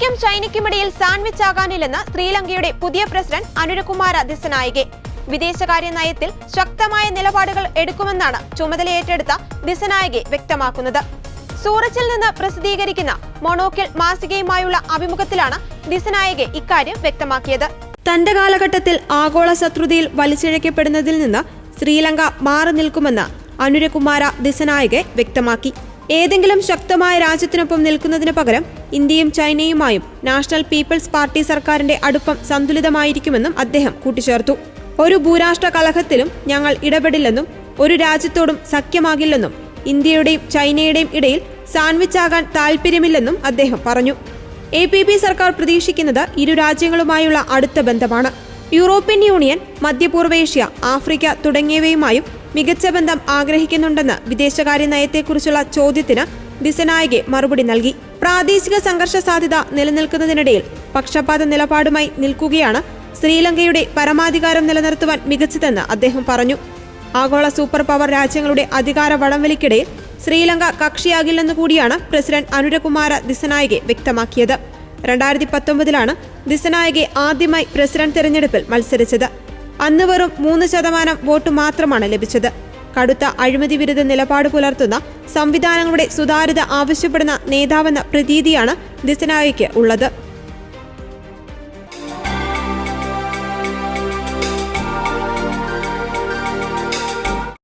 ഇന്ത്യക്കും ചൈനയ്ക്കുമിടയിൽ സാൻഡ്വിച്ച് ആകാനില്ലെന്ന് ശ്രീലങ്കയുടെ പുതിയ പ്രസിഡന്റ് അനുരകുമാര ദിസനായികെ വിദേശകാര്യ നയത്തിൽ ശക്തമായ നിലപാടുകൾ എടുക്കുമെന്നാണ് ചുമതലയേറ്റെടുത്ത ദിസനായികെ വ്യക്തമാക്കുന്നത്. സൂറച്ചിൽ നിന്ന് പ്രസിദ്ധീകരിക്കുന്ന മൊണോക്കിൽ മാസികയുമായുള്ള അഭിമുഖത്തിലാണ് ദിസനായികെ ഇക്കാര്യം വ്യക്തമാക്കിയത്. തന്റെ കാലഘട്ടത്തിൽ ആഗോള ശത്രുതയിൽ വലിച്ചിഴക്കപ്പെടുന്നതിൽ നിന്ന് ശ്രീലങ്ക മാറി നിൽക്കുമെന്ന് അനുരകുമാര ദിസനായികെ വ്യക്തമാക്കി. ഏതെങ്കിലും ശക്തമായ രാജ്യത്തിനൊപ്പം നിൽക്കുന്നതിന് പകരം ഇന്ത്യയും ചൈനയുമായും നാഷണൽ പീപ്പിൾസ് പാർട്ടി സർക്കാരിന്റെ അടുപ്പം സന്തുലിതമായിരിക്കുമെന്നും അദ്ദേഹം കൂട്ടിച്ചേർത്തു. ഒരു ഭൂരാഷ്ട്ര കലഹത്തിലും ഞങ്ങൾ ഇടപെടില്ലെന്നും ഒരു രാജ്യത്തോടും സഖ്യമാകില്ലെന്നും ഇന്ത്യയുടെയും ചൈനയുടെയും ഇടയിൽ സാൻഡ്വിച്ച് ആകാൻ താൽപ്പര്യമില്ലെന്നും അദ്ദേഹം പറഞ്ഞു. എ സർക്കാർ പ്രതീക്ഷിക്കുന്നത് ഇരു രാജ്യങ്ങളുമായുള്ള അടുത്ത ബന്ധമാണ്. യൂറോപ്യൻ യൂണിയൻ മധ്യപൂർവേഷ്യ ആഫ്രിക്ക തുടങ്ങിയവയുമായും മികച്ച ബന്ധം ആഗ്രഹിക്കുന്നുണ്ടെന്ന് വിദേശകാര്യ നയത്തെക്കുറിച്ചുള്ള ചോദ്യത്തിന് ദിസനായകെ മറുപടി നൽകി. പ്രാദേശിക സംഘർഷ സാധ്യത നിലനിൽക്കുന്നതിനിടയിൽ പക്ഷപാത നിലപാടുമായി നിൽക്കുകയാണ് ശ്രീലങ്കയുടെ പരമാധികാരം നിലനിർത്തുവാൻ മികച്ചതെന്ന് അദ്ദേഹം പറഞ്ഞു. ആഗോള സൂപ്പർ പവർ രാജ്യങ്ങളുടെ അധികാര വടംവലിക്കിടയിൽ ശ്രീലങ്ക കക്ഷിയാകില്ലെന്നുകൂടിയാണ് പ്രസിഡന്റ് അനുരകുമാര ദിസനായകെ വ്യക്തമാക്കിയത്. രണ്ടായിരത്തി പത്തൊമ്പതിലാണ് ദിസനായകെ ആദ്യമായി പ്രസിഡന്റ് തെരഞ്ഞെടുപ്പിൽ മത്സരിച്ചത്. അന്ന് വെറും മൂന്ന് ശതമാനം വോട്ട് മാത്രമാണ് ലഭിച്ചത്. കടുത്ത അഴിമതി വിരുദ്ധ നിലപാട് പുലർത്തുന്ന സംവിധാനങ്ങളുടെ സുതാര്യത ആവശ്യപ്പെടുന്ന നേതാവെന്ന പ്രതീതിയാണ് ദിസനായിക്ക് ഉള്ളത്.